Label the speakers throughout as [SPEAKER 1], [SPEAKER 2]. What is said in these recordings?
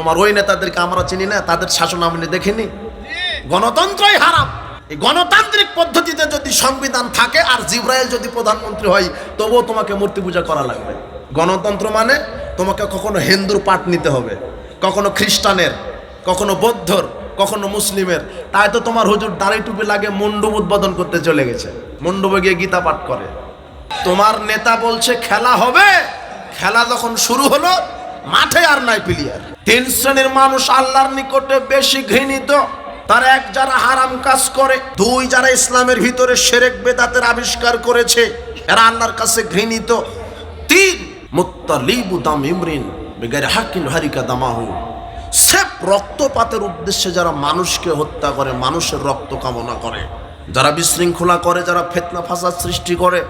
[SPEAKER 1] তোমার ওই নেতাদেরকে আমরা চিনি না, তাদের শাসন আমি দেখিনি। গণতন্ত্রই হারাম। এই গণতান্ত্রিক পদ্ধতিতে যদি সংবিধান থাকে আর জিব্রাইল যদি প্রধানমন্ত্রী হয়, তবুও তোমাকে মূর্তি পূজা করা লাগবে। গণতন্ত্র মানে তোমাকে কখনো হিন্দুর পাঠ নিতে হবে, কখনো খ্রিস্টানের, কখনো বৌদ্ধর, কখনো মুসলিমের। তাই তো তোমার হুজুর দাড়ি টুপি লাগে মণ্ডপ উদ্বোধন করতে চলে গেছে। মণ্ডপে গিয়ে গীতা পাঠ করে। তোমার নেতা বলছে, খেলা হবে। খেলা যখন শুরু হলো মাঠে আর নাই প্লেয়ার। তিন শ্রেণির মানুষ আল্লাহর নিকটে বেশি ঘৃণিত। তার এক যারা হারাম কাজ করে, দুই যারা ইসলামের ভিতরে সেরেক বেদাতের আবিষ্কার করেছে, এরা আল্লাহর কাছে ঘৃণিত। তিন, মুত্তালিবু দাম ইমরিন বেগারে হাকিন হারিকা দামাহু। সেফ রক্তপাতের উদ্দেশ্যে যারা মানুষকে হত্যা করে, মানুষের রক্ত কামনা করে। যারা বিশৃঙ্খলা করে, যারা ফেতনা ফাসাদ সৃষ্টি করে।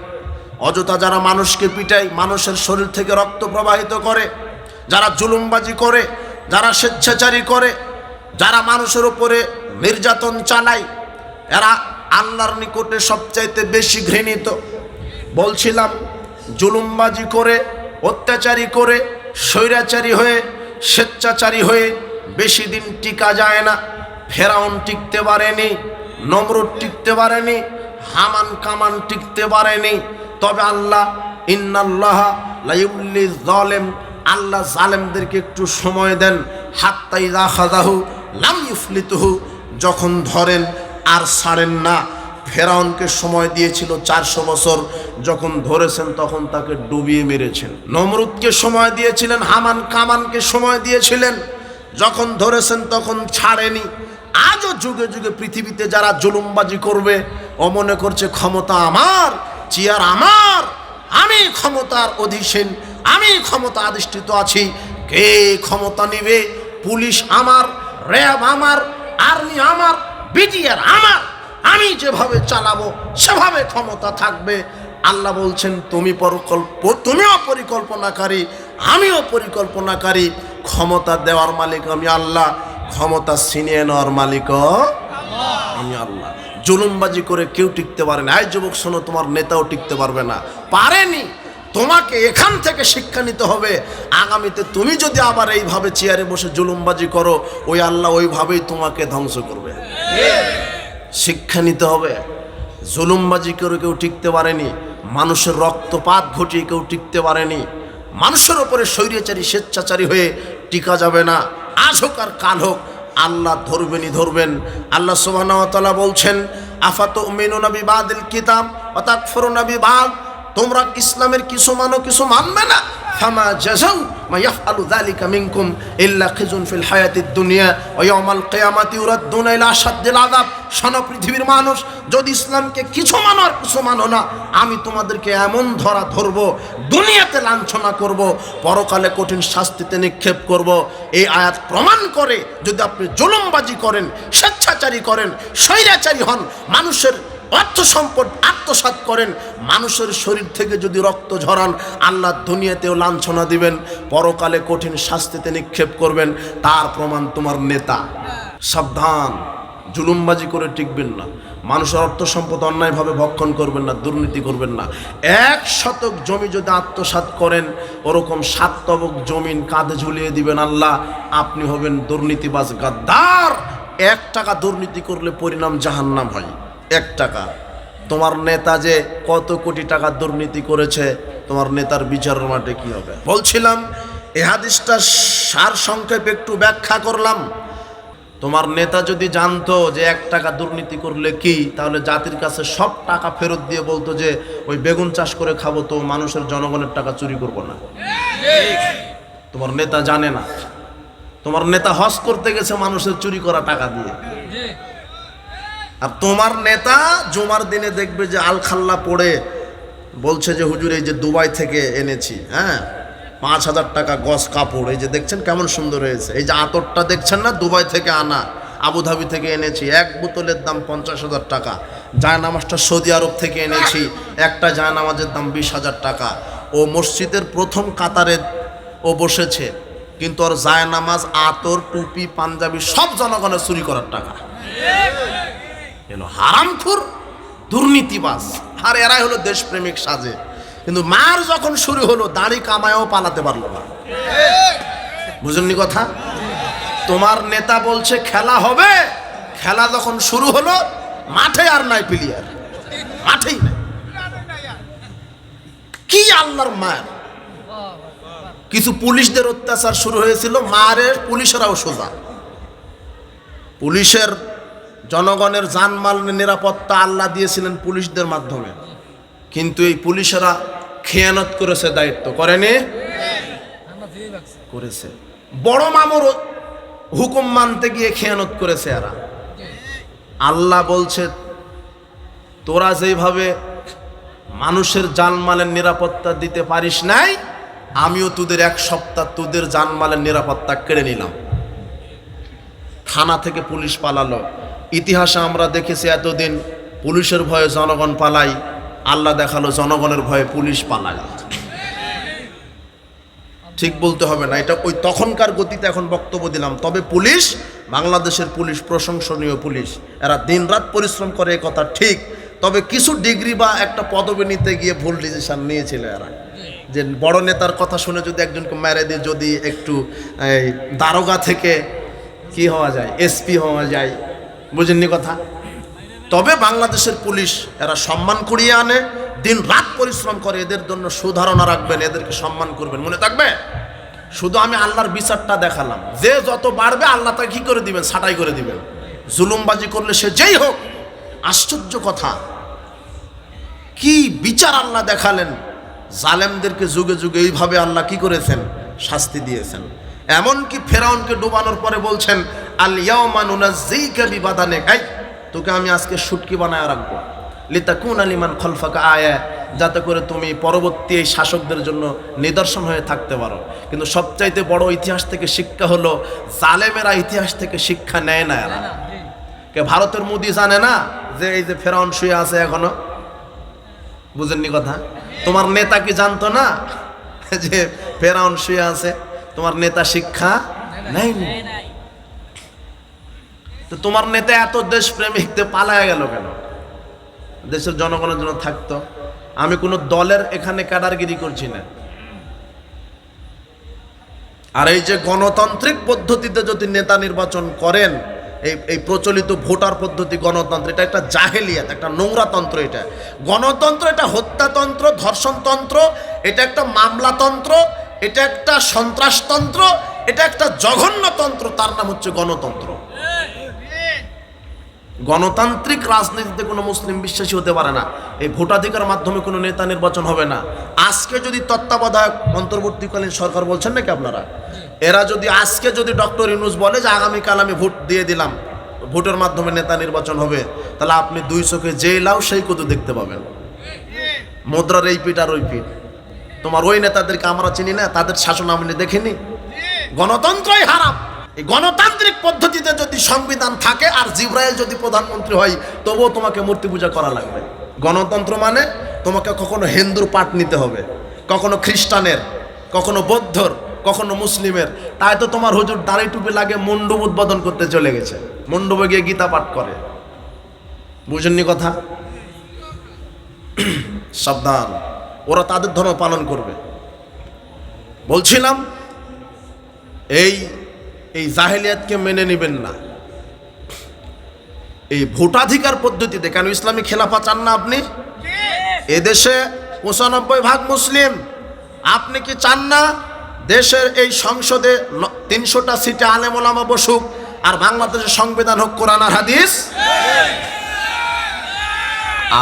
[SPEAKER 1] অযথা যারা মানুষকে পিটায়, মানুষের শরীর থেকে রক্ত প্রবাহিত করে। যারা জুলুমবাজি করে, যারা স্বেচ্ছাচারী করে, যারা মানুষের উপরে নির্যাতন চালায়, এরা আল্লাহর নিকটে সবচাইতে বেশি ঘৃণিত। বলছিলাম, জুলুমবাজি করে, অত্যাচারী করে, স্বৈরাচারী হয়ে, স্বেচ্ছাচারী হয়ে বেশি দিন টিকা যায় না, ফেরাউন টিকতে পারেনি, নমরুদ টিকতে পারেনি, হামান কামান টিকতে পারেনি। তবে আল্লাহ, ইন্নাল্লাহ লাইউল্লি জলেম আল্লাহ জালেমদেরকে একটু সময় দেন, হাত্তাই রাখাদাহু লাম ইফলিতুহু যখন ধরেন আর ছাড়েন না। ফেরাউনকে সময় দিয়েছিল চারশো বছর, যখন ধরেছেন তখন তাকে ডুবিয়ে মেরেছেন। নমরুদকে সময় দিয়েছিলেন, হামান কামানকে সময় দিয়েছিলেন, যখন ধরেছেন তখন ছাড়েনি। আজও যুগে যুগে পৃথিবীতে যারা জুলুমবাজি করবে, ও মনে করছে ক্ষমতা আমার, চেয়ার আমার, আমি ক্ষমতার অধীসীন আমি ক্ষমতা আধিষ্ঠিত আছি। কে ক্ষমতা নিবে? পুলিশ আমার, র্যাব আমার, আর্মি আমার বিটিআর আমার। আমি যেভাবে চালাবো, সেভাবে ক্ষমতা থাকবে। আল্লাহ বলছেন, তুমি পরিকল্প, তুমিও পরিকল্পনাকারী, আমিও পরিকল্পনাকারী। ক্ষমতা দেওয়ার মালিক আমি আল্লাহ, ক্ষমতা ছিনিয়ে নেওয়ার মালিকও আমি আল্লাহ। জুলুমবাজি করে কেউ টিকতে পারে না। এই যুবক শোনো, তোমার নেতাও টিকতে পারবে না। পারেনি তোমাকে এখান থেকে শিক্ষা নিতে হবে। আগামীতে তুমি যদি আবার এইভাবে চেয়ারে বসে জুলুমবাজি করো, ওই আল্লাহ ওইভাবেই তোমাকে ধ্বংস করবে। শিক্ষা নিতে হবে। জুলুমবাজি করে কেউ টিকতে পারেনি, মানুষের রক্তপাত ঘটিয়ে কেউ টিকতে পারেনি, মানুষের ওপরে স্বৈরাচারী, স্বেচ্ছাচারী হয়ে টিকা যাবে না। আজ হোক আর কাল হোক, আল্লাহ ধরবেনই ধরবেন। আল্লাহ সুবাহ বলছেন আফাত মেনু নবী কিতাব অর্থাৎ ফরনবী বাদ তোমরা ইসলামের কিছু মানো, কিছু মানবে না। ফামা জাযাউ মা ইয়াফআলু যালিকা মিনকুম ইল্লা খিজুন ফিল হায়াতিদ দুনিয়া ওয়া ইয়াউমাল কিয়ামাতি ইউরাদ্দুনা ইলা আশাদ্দিল আযাব। শোনো পৃথিবীর মানুষ, যদি ইসলামকে কিছু মানো আর কিছু মানো না, আমি তোমাদেরকে এমন ধরা ধরব, দুনিয়াতে লাঞ্ছনা করব, পরকালে কঠিন শাস্তিতে নিক্ষেপ করব। এই আয়াত প্রমাণ করে যদি আপনি জুলুমবাজি করেন, স্বেচ্ছাচারী করেন, স্বৈরাচারী হন, মানুষের অর্থ সম্পদ আত্মসাৎ করেন। মানুষের শরীর থেকে যদি রক্ত ঝরান, আল্লাহ দুনিয়াতেও লাঞ্ছনা দিবেন। পরকালে কঠিন শাস্তিতে নিক্ষেপ করবেন। তার প্রমাণ তোমার নেতা। সাবধান, জুলুমবাজি করে টিকবেন না। মানুষের অর্থ সম্পদ অন্যায়ভাবে ভক্ষণ করবেন না, দুর্নীতি করবেন না। এক শতক জমি যদি আত্মসাৎ করেন, ওরকম সাত তবক জমিন কাঁধে ঝুলিয়ে দিবেন আল্লাহ। আপনি হবেন দুর্নীতিবাজ গাদ্দার। এক টাকা দুর্নীতি করলে পরিণাম জাহান্নাম হয়। এক টাকা। তোমার নেতা যে কত কোটি টাকা দুর্নীতি করেছে, তোমার নেতার বিচারের মাঠে কি হবে? বলছিলাম, এ হাদিসটা সার সংক্ষেপ একটু ব্যাখ্যা করলাম। তোমার নেতা যদি জানতো যে এক টাকা দুর্নীতি করলে কি, তাহলে জাতির কাছে সব টাকা ফেরত দিয়ে বলতো যে, ওই বেগুন চাষ করে খাব তো মানুষের জনগণের টাকা চুরি করব না। তোমার নেতা জানে না। তোমার নেতা হজ করতে গেছে মানুষের চুরি করা টাকা দিয়ে। আর তোমার নেতা জুমার দিনে দেখবে যে আলখাল্লা পড়ে বলছে যে, হুজুর, এই যে দুবাই থেকে এনেছি হ্যাঁ? পাঁচ হাজার টাকা গস কাপড়, এই যে দেখছেন কেমন সুন্দর হয়েছে? এই যে আতরটা দেখছেন না? দুবাই থেকে আনা, আবুধাবি থেকে এনেছি, এক বোতলের দাম পঞ্চাশ হাজার টাকা, জায়নামাজটা সৌদি আরব থেকে এনেছি, একটা জায়নামাজের দাম বিশ হাজার টাকা। ও মসজিদের প্রথম কাতারে ও বসেছে, কিন্তু ওর জায়নামাজ, আতর, টুপি, পাঞ্জাবি সব জনগণের চুরি করার টাকা। এলো হারামখুর, দুর্নীতিবাজ। আর এরাই হলো দেশপ্রেমিক সাজে। কিন্তু মার যখন শুরু হলো, দাড়ি কামায়ও পালাতে পারল না। বুঝেননি কথা? তোমার নেতা বলছে, খেলা হবে। খেলা যখন শুরু হলো, মাঠে আর নাই প্লেয়ার মাঠেই নাই। কি আল্লাহর মায়ের কিছু পুলিশদের অত্যাচার শুরু হয়েছিল, মারের পুলিশেরাও সোজা। পুলিশের জনগণের জানমাল নিরাপত্তা আল্লাহ দিয়েছিলেন পুলিশদের মাধ্যমে। কিন্তু এই পুলিশেরা খেয়ানত করেছে, দায়িত্ব করেনি? করেছে। বড় মামুর হুকুম মানতে গিয়ে খেয়ানত করেছে এরা। আল্লাহ বলছে, তোরা যেভাবে মানুষের জানমালের নিরাপত্তা দিতে পারিস নাই, আমিও তোদের এক সপ্তাহ তোদের জানমালের নিরাপত্তা কেড়ে নিলাম। থানা থেকে পুলিশ পালালো। ইতিহাসে আমরা দেখেছি এতদিন পুলিশের ভয়ে জনগণ পালাই, আল্লাহ দেখাল জনগণের ভয়ে পুলিশ পালায়। ঠিক বলতে হবে না, এটা ওই তখনকার গতিতে এখন বক্তব্য দিলাম। তবে পুলিশ, বাংলাদেশের পুলিশ, প্রশংসনীয় পুলিশ, এরা দিনরাত পরিশ্রম করে কথা ঠিক, তবে কিছু ডিগ্রি বা একটা পদবি নিতে গিয়ে ভুল ডিসিশন নিয়েছিল এরা। যে বড় নেতার কথা শুনে যদি একজনকে মেরে দিয়ে যদি একটু দারোগা থেকে কি হওয়া যায়, এসপি হওয়া যায় বুঝেননি কথা? তবে বাংলাদেশের পুলিশ এরা সম্মান করিয়ে আনে, দিন রাত পরিশ্রম করে এদের জন্য সুধারণা রাখবেন, এদেরকে সম্মান করবেন। মনে থাকবে? শুধু আমি আল্লাহর বিচারটা দেখালাম। যে যত বাড়বে, আল্লাহ তাকে কি করে দিবেন? ছাটাই করে দিবেন। জুলুমবাজি করলে সে যেই হোক, আশ্চর্য কথা। কি বিচার আল্লাহ দেখালেন? জালেমদেরকে যুগে যুগে এইভাবে আল্লাহ কি করেছেন? শাস্তি দিয়েছেন। এমনকি ফেরাউনকে ডুবানোর পরে বলছেন গাই তোকে আমি আজকে শুটকি বানায় রাখব। লিতাকুন আলিমান খলফাকা আয়া যাতে করে তুমি পরবর্তী এই শাসকদের জন্য নিদর্শন হয়ে থাকতে পারো। কিন্তু সবচাইতে বড় ইতিহাস থেকে শিক্ষা হলো, জালেমেরা ইতিহাস থেকে শিক্ষা নেয় না এরা। কে ভারতের মোদি জানে না যে এই যে ফেরাউন শুয়ে আছে এখনও? বুঝেননি কথা? তোমার নেতা কি জানতো না যে ফেরাউন শুয়ে আছে? তোমার নেতা শিক্ষা নেয়নি? তো তোমার নেতা এত দেশপ্রেমিকতে পালায় গেল কেন? দেশের জনগণের জন্য থাকতো। আমি কোনো দলের এখানে ক্যাডারগিরি করছি না। আর এই যে গণতান্ত্রিক পদ্ধতিতে যদি নেতা নির্বাচন করেন, এই এই প্রচলিত ভোটার পদ্ধতি, গণতন্ত্র, এটা একটা জাহেলিয়াত, একটা নোংরাতন্ত্র এটা। গণতন্ত্র এটা হত্যাতন্ত্র, ধর্ষণতন্ত্র, এটা একটা মামলাতন্ত্র, এটা একটা সন্ত্রাসতন্ত্র, এটা একটা জঘন্যতন্ত্র, তার নাম হচ্ছে গণতন্ত্র। গণতান্ত্রিক রাজনীতিতে কোনো মুসলিম বিশ্বাসী হতে পারে না। এই ভোটাধিকার মাধ্যমে কোনো নেতা নির্বাচন হবে না। আজকে যদি তত্ত্বাবধায়ক অন্তর্বর্তীকালীন সরকার বলছেন নাকি আপনারা? এরা যদি আজকে যদি ডক্টর ইউনুস বলে যে আগামীকাল আমি ভোট দিয়ে দিলাম, ভোটের মাধ্যমে নেতা নির্বাচন হবে, তাহলে আপনি দুই চোখে যে লাও সেই কত দেখতে পাবেন। মুদ্রার এই পিঠ আর ওই পিঠ। তোমার ওই নেতাদেরকে আমরা চিনি না, তাদের শাসন আমি দেখিনি। গণতন্ত্রই হারাম। এই গণতান্ত্রিক পদ্ধতিতে যদি সংবিধান থাকে আর জিব্রাইল যদি প্রধানমন্ত্রী হয়, তবুও তোমাকে মূর্তি পূজা করা লাগবে। গণতন্ত্র মানে তোমাকে কখনো হিন্দুর পাঠ নিতে হবে, কখনো খ্রিস্টানের, কখনো বৌদ্ধর, কখনো মুসলিমের। তাই তো তোমার হুজুর দাড়ি টুপি লাগে মণ্ডপ উদ্বোধন করতে চলে গেছে। মণ্ডপে গিয়ে গীতা পাঠ করে। বুঝেননি কথা? সাবধান। ওরা তাদের ধর্ম পালন করবে। বলছিলাম, এই এই জাহেলিয়াতকে মেনে নেবেন না। এই ভোটাধিকার পদ্ধতিতে কেন ইসলামী খেলাফা চান না আপনি? এদেশে পঁচানব্বই ভাগ মুসলিম। আপনি কি চান না দেশের এই সংসদে তিনশোটা সিটে আলেমোলামা বসুক আর বাংলাদেশের সংবিধান হোক কোরআন আর হাদিস?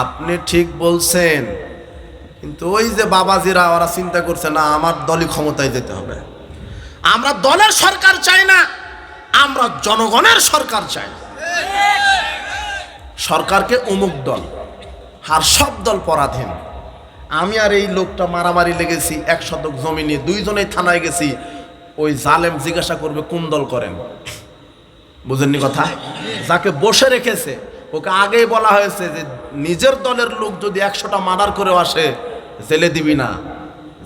[SPEAKER 1] আপনি ঠিক বলছেন। কিন্তু ওই যে বাবাজিরা ওরা চিন্তা করছে না আমার দলই ক্ষমতায় যেতে হবে। আমরা দলের সরকার চাই না, আমরা জনগণের সরকার চাই সরকারকে অমুক দল, আর সব দল পরাধীন। আমি আর এই লোকটা মারামারি লেগেছি, এক শতক জমি নিয়ে দুইজনেই থানায় গেছি। ওই জালেম জিজ্ঞাসা করবে, কোন দল করেন? বুঝেননি কথা? যাকে বসে রেখেছে, ওকে আগেই বলা হয়েছে যে, নিজের দলের লোক যদি একশোটা মার্ডার করেও আসে, জেলে দিবি না।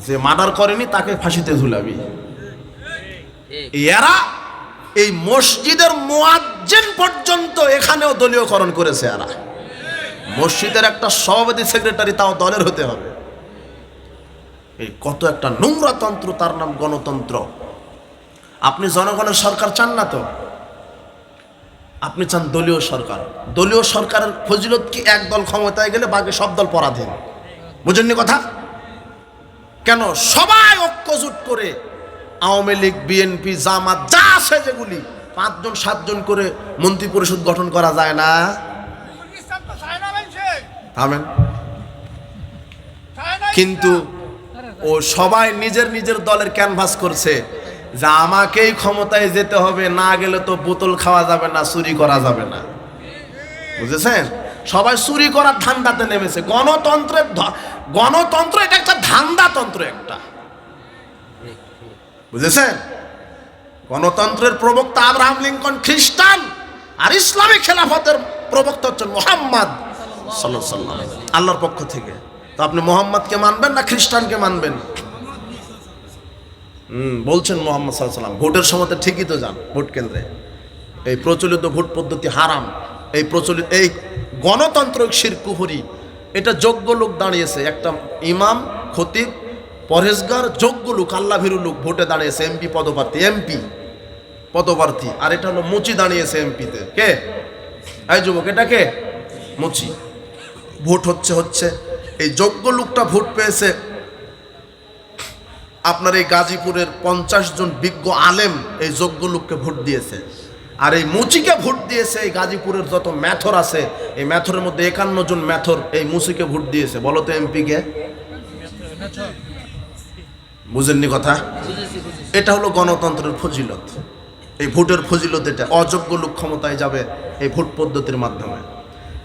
[SPEAKER 1] যে মার্ডার করেনি, তাকে ফাঁসিতে ঝুলাবি। এরা এই মসজিদের মোয়াজ্জেন পর্যন্ত এখানেও দলীয়করণ করেছে এরা। মসজিদের একটা সভাপতি, সেক্রেটারি তাও দলের হতে হবে। এই কত একটা নোংরা তন্ত্র, তার নাম গণতন্ত্র। আপনি জনগণের সরকার চান না তো? আপনি চান দলীয় সরকার। দলীয় সরকারের ফজিলত কি এক দল ক্ষমতায় গেলে বাকি সব দল পরাধীন? বুঝেননি কথা? কেন সবাই ঐক্যজোট করে আওয়ামী লীগ, বিএনপি, জামাত, যা আছে যেগুলি পাঁচজন, সাতজন করে মন্ত্রী পরিষদ গঠন করা যায় না। থামেন। কিন্তু ও সবাই নিজের নিজের দলের ক্যানভাস করছে যে আমাকেই ক্ষমতায় যেতে হবে, না গেলে তো বোতল খাওয়া যাবে না, চুরি করা যাবে না। বুঝেছেন? সবাই চুরি করার ধান্দাতে নেমেছে। গণতন্ত্রের গণতন্ত্র এটা একটা ধান্দাতন্ত্র একটা। বুঝেছেন? গণতন্ত্রের প্রবক্তা আব্রাহাম লিঙ্কন খ্রিস্টান আর ইসলামী খেলাফতের প্রবক্তা হচ্ছেন মোহাম্মদ সাল্লাম আল্লাহর পক্ষ থেকে। তো আপনি মোহাম্মদকে মানবেন না খ্রিস্টানকে মানবেন? হুম, বলছেন মোহাম্মদ সাল্লাম ভোটের সময় ঠিকই তো যান ভোট কেন্দ্রে। এই প্রচলিত ভোট পদ্ধতি হারাম। এই প্রচলিত, এই গণতান্ত্রিক শিরকুহরি, এটা যোগ্য লোক দাঁড়িয়েছে। একটা ইমাম, খতিব পরেশগার যোগ্য লোক আল্লাভিরু লোক, ভোটে দাঁড়িয়েছে এমপি, পদপ্রার্থী এমপি, পদপ্রার্থী, আর এটা হলো মুচি দাঁড়িয়েছে এমপিতে। কে? এই যুবক, এটা কে? মুচি। ভোট হচ্ছে হচ্ছে। এই যোগ্য লোকটা ভোট পেয়েছে আপনার এই গাজীপুরের পঞ্চাশ জন বিজ্ঞ আলেম এই যোগ্য লোককে ভোট দিয়েছে। আর এই মুচিকে ভোট দিয়েছে এই গাজীপুরের যত ম্যাথর আছে, এই ম্যাথরের মধ্যে একান্ন জন ম্যাথর এই মুচিকে ভোট দিয়েছে। বলো তো এমপিকে বুঝেননি কথা? এটা হলো গণতন্ত্রের ফজিলত। এই ভোটের ফজিলত এটা। অযোগ্য লোক ক্ষমতায় যাবে এই ভোট পদ্ধতির মাধ্যমে।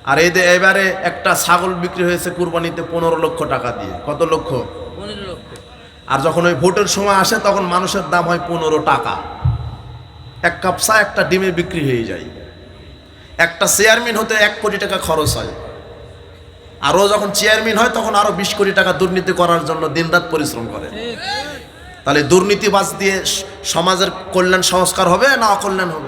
[SPEAKER 1] আর যে এবারে একটা ছাগল বিক্রি হয়েছে কুরবানিতে পনেরো লক্ষ টাকা দিয়ে। কত লক্ষ?
[SPEAKER 2] লক্ষ।
[SPEAKER 1] আর যখন ওই ভোটের সময় আসে তখন মানুষের দাম হয় পনেরো টাকা। এক কাপ চা একটা ডিমে বিক্রি হয়ে যায়। একটা চেয়ারম্যান হতে এক কোটি টাকা খরচ হয়। আরও যখন চেয়ারম্যান হয় তখন আরও বিশ কোটি টাকা দুর্নীতি করার জন্য দিনরাত পরিশ্রম করে। তাহলে দুর্নীতিবাজ দিয়ে সমাজের কল্যাণ সংস্কার হবে না অকল্যাণ হবে?